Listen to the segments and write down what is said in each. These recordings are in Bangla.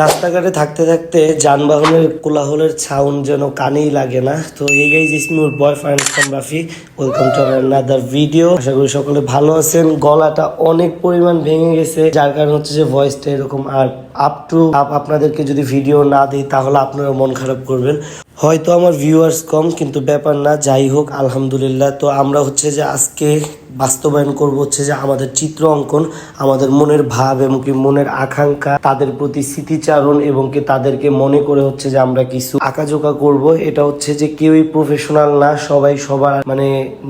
রাস্তাঘাটে থাকতে থাকতে যানবাহনের কোলাহলের সাউন্ড যেন কানেই লাগে না। তো এই গাইজ ইস মিউর বয় fine Rafi welcome to another video আশা করি সকলে ভালো আছেন। গলাটা অনেক পরিমাণ ভেঙে গেছে। যার কারণ হচ্ছে যে ভয়েসটা এরকম আর আপ টু আপ আপনাদেরকে যদি ভিডিও না দিই, তাহলে আপনারা মন খারাপ করবেন। হয়তো আমার ভিউয়ার্স কম, কিন্তু ব্যাপার না, যাই হোক, আলহামদুলিল্লাহ। তো আমরা হচ্ছে যে আজকে বাস্তবায়ন করব হচ্ছে যে আমাদের চিত্র অঙ্কন, আমাদের মনের ভাব এবং কি মনের আকাঙ্ক্ষা, তাদের প্রতি স্মৃতিচারণ এবং কি তাদেরকে মনে করে হচ্ছে যে আমরা কিছু আঁকাঝোঁকা করব। এটা হচ্ছে যে কেউই প্রফেশনাল না, সবাই সবার মানে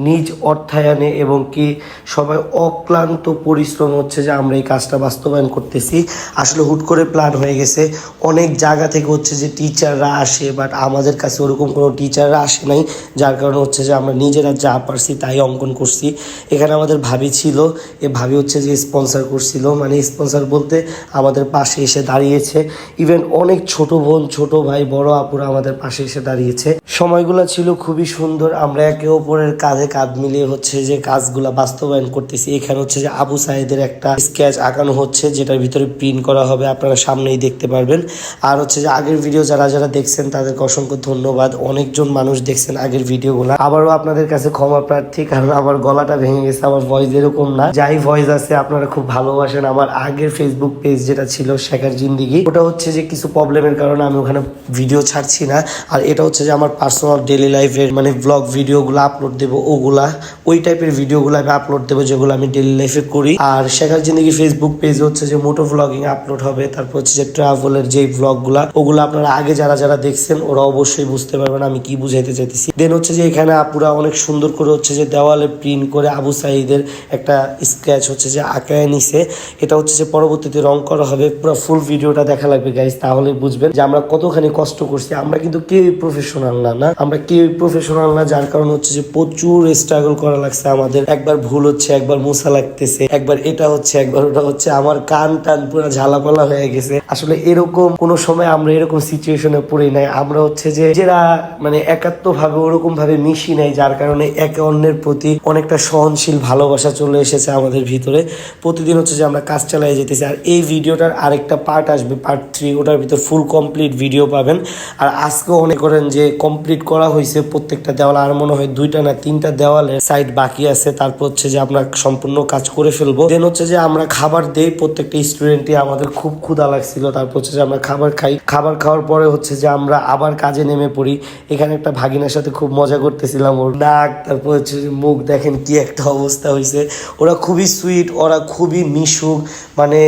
নিজ অর্থায়নে এবং কি সবাই অক্লান্ত পরিশ্রম হচ্ছে যে আমরা এই কাজটা বাস্তবায়ন করতেছি। আসলে হুট করে প্ল্যান হয়ে গেছে। অনেক জায়গা থেকে হচ্ছে যে টিচাররা আসে বাট আমাদের কাছে ওরকম কোনো টিচাররা আসে নাই। যার কারণে হচ্ছে যে আমরা নিজেরা যা পারছি তাই অঙ্কন করছি। এখানে আমাদের ভাবি ছিল, এ ভাবি হচ্ছে যে স্পন্সর করছিল। মানে স্পন্সর বলতে আমাদের পাশে এসে দাঁড়িয়েছে। ইভেন অনেক ছোট বোন, ছোট ভাই, বড় আপুরা আমাদের পাশে এসে দাঁড়িয়েছে। সময়গুলো ছিল খুবই সুন্দর। আমরা একে অপরের কাঁধে কাঁধ মিলিয়ে হচ্ছে যে কাজগুলা বাস্তবায়ন করতেছি। এখানে হচ্ছে যে আবু সাহেদের একটা স্কেচ আঁকানো হচ্ছে, যেটার ভিতরে প্রিন্ট করা হবে। আপনারা সামনেই দেখতে পারবেন। আর হচ্ছে যে আগের ভিডিও যারা যারা দেখছেন, তাদেরকে অসংখ্য ধন্যবাদ। অনেকজন মানুষ দেখছেন আগের ভিডিওগুলো। আবারও আপনাদের কাছে ক্ষমা প্রার্থী, কারণ আমার গলাটা ভেঙে গেছে, আমার ভয়েস এরকম না। যাই ভয়েস আছে, আপনারা খুব ভালোবাসেন। আমার আগের ফেসবুক পেজ যেটা ছিল, শেখার জিন্দিগি, ওটা হচ্ছে যে কিছু প্রবলেমের কারণে আমি ওখানে ভিডিও ছাড়ছি না। আর এটা হচ্ছে যে আমার পার্সোনাল ডেলি লাইফের মানে ব্লগ ভিডিওগুলো আপলোড দেবো, ওগুলা, ওই টাইপের ভিডিওগুলো আমি আপলোড দেবো, যেগুলো আমি ডেলি লাইফে করি। আর শেখার জিন্দিগি ফেসবুক পেজ হচ্ছে যে মোটো ব্লগিং আপলোড হবে। তারপর হচ্ছে যে ট্রাভেলের যেই ব্লগগুলা ওগুলো আপনারা আগে যারা যারা দেখছেন, ওরা অবশ্যই বুঝতে পারবেন, আমি কি বুঝাইতে চাইতেছি। দেন হচ্ছে যে এখানে আপুরা অনেক সুন্দর করে হচ্ছে যে দেওয়ালে প্রিন্ট করে আবু সাইদের একটা স্ক্র্যাচ হচ্ছে যে আঁকায় নিছে। এটা হচ্ছে যে পরবর্তীতে রং করা হবে, পুরো ফুল ভিডিওটা দেখা লাগবে গাইজ তাহলে বুঝবেন যে আমরা কতখানি কষ্ট করছি। আমরা কিন্তু কেউই প্রফেশনাল না না? আমরা কেউই প্রফেশনাল না, যার কারণ হচ্ছে যে প্রচুর স্ট্রাগল করা লাগছে আমাদের। একবার ভুল হচ্ছে, একবার মোছা লাগতেছে, একবার এটা হচ্ছে, একবার ওটা হচ্ছে, আমার কান টান পুরো ঝালাপালা হয়ে গেছে। আসলে এরকম কোনো সময় আমরা এরকম সিচুয়েশনে পড়ি নাই। আমরা হচ্ছে যে যারা মানে একাত্ম ভাবে ওরকম ভাবে মিশি নাই, যার কারণে একে অন্যের প্রতি অনেকটা সহনশীল ভালোবাসা চলে এসেছে আমাদের ভিতরে। প্রতিদিন হচ্ছে যে আমরা কাজ চালিয়ে যেতেছি, আর এই ভিডিওটার আরেকটা পার্ট আসবে পার্ট থ্রি ওটার ভিতর ফুল কমপ্লিট ভিডিও পাবেন। আর আজকেও অনেক করেন যে কমপ্লিট করা হয়েছে প্রত্যেকটা দেওয়াল, আর মনে হয় দুইটা না তিনটা দেওয়ালের সাইড বাকি আছে। তারপর হচ্ছে যে আমরা সম্পূর্ণ কাজ করে ফেলব। দেন হচ্ছে যে আমরা খাবার দেই প্রত্যেকটা স্টুডেন্টই আমাদের খুব ক্ষুধা লাগছিল। তারপর হচ্ছে যে আমরা খাবার খাই। খাবার খাওয়ার পরে হচ্ছে যে আমরা আবার কাজে নেমে পড়ি। এখানে একটা ভাগিনার সাথে খুব মজা করতেছিলাম ওর নাক, তারপর হচ্ছে মুখ দেখেন কি একটা অবস্থা হয়েছে ওরা খুবই সুইট ওরা খুবই মিশুক মানে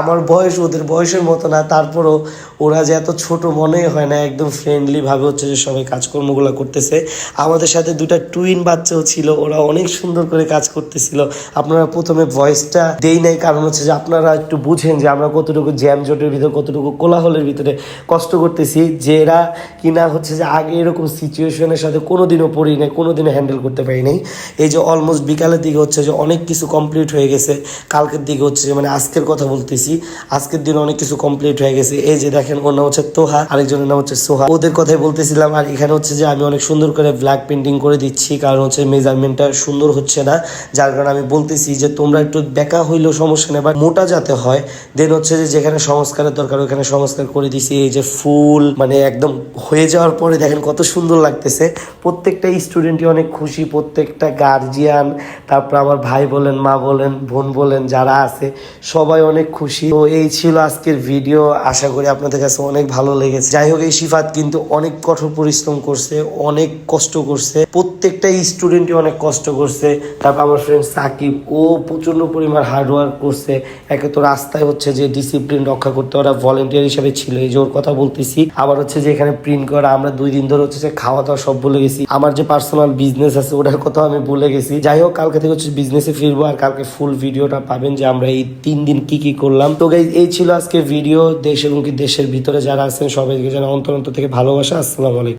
আমার বয়স ওদের বয়সের মতো না, তারপরও ওরা যে এত ছোট মনেই হয় না, একদম ফ্রেন্ডলি ভাবে হচ্ছে যে সবাই কাজকর্মগুলো করতেছে। আমাদের সাথে দুটা টুইন বাচ্চাও ছিল, ওরা অনেক সুন্দর করে কাজ করতেছিল। আপনারা প্রথমে ভয়েসটা দেই নাই, কারণ হচ্ছে যে আপনারা একটু বুঝেন যে আমরা কতটুকু জ্যাম জটের ভিতরে, কতটুকু কোলাহলের ভিতরে কষ্ট করতেছি। যে এরা কিনা হচ্ছে যে আগে এরকম সিচুয়েশনের সাথে কোনোদিনও পড়ি নাই, কোনোদিনও হ্যান্ডেল করতে পারি নাই। এই যে অলমোস্ট বিকালের দিকে হচ্ছে যে অনেক কিছু কমপ্লিট হয়ে গেছে। কালকের দিকে হচ্ছে যে মানে আজকের কথা বলতেছি, আজকের দিনে অনেক কিছু কমপ্লিট হয়ে গেছে। এই যে দেখেন, ওর নাম হচ্ছে তোহা, আরেকজনের নাম হচ্ছে সোহা। ওদের কথাই বলতেছিলাম, আর এখানে হচ্ছে যে আমি অনেক সুন্দর করে ব্ল্যাক পেন্টিং করে দিচ্ছি, কারণ হচ্ছে মেজারমেন্টটা সুন্দর হচ্ছে না। যার কারণে আমি বলতেছি যে তোমরা একটু বেকা হইলেও সমস্যা নেই বাট মোটা যাতে হয় দেন হচ্ছে যে যেখানে সংস্কারের দরকার, ওখানে সংস্কার করে দিছি। এই যে ফুল মানে একদম হয়ে যাওয়ার পরে দেখেন কত সুন্দর লাগতেছে। প্রত্যেকটা স্টুডেন্টই অনেক খুশি, প্রত্যেকটা গার্জিয়ান তারপর আমার ভাই বলেন, মা বলেন, বোন বলেন, যারা আছে, সবাই অনেক খুশি। তো এই ছিল আজকের ভিডিও আশা করি আপনাদের কাছে অনেক ভালো লেগেছে। যাই হোক, এই সিফাত কিন্তু অনেক কঠোর পরিশ্রম করছে, অনেক কষ্ট করছে, প্রত্যেকটা স্টুডেন্টই অনেক কষ্ট করছে। তারপর আমার ফ্রেন্ড সাকিব, ও প্রচণ্ড পরিমাণ হার্ডওয়ার্ক করছে। একে তো রাস্তায় হচ্ছে যে ডিসিপ্লিন রক্ষা করতে, ওরা ভলেন্টিয়ার হিসেবে ছিল, এই যে ওর কথা বলতেছি। আবার হচ্ছে যে এখানে প্রিন্ট করা আমরা দুই দিন ধরে হচ্ছে খাওয়া দাওয়া সব ভুলে গেছি। আমার যে পার্সোনাল বিজনেস আছে, ওটার কথা আমি ভুলে গেছি। যাই হোক, কালকে থেকে হচ্ছে বিজনেসে ফিরবো আর কালকে ফুল ভিডিওটা পাবেন যে আমরা এই তিন দিন কি কি করলাম। তো গাইজ এই ছিল আজকে ভিডিও দেশ এবং কি দেশের ভিতরে যারা আছেন, সবাইকে যেন অন্তর অন্তর থেকে ভালোবাসা। আসসালামু আলাইকুম।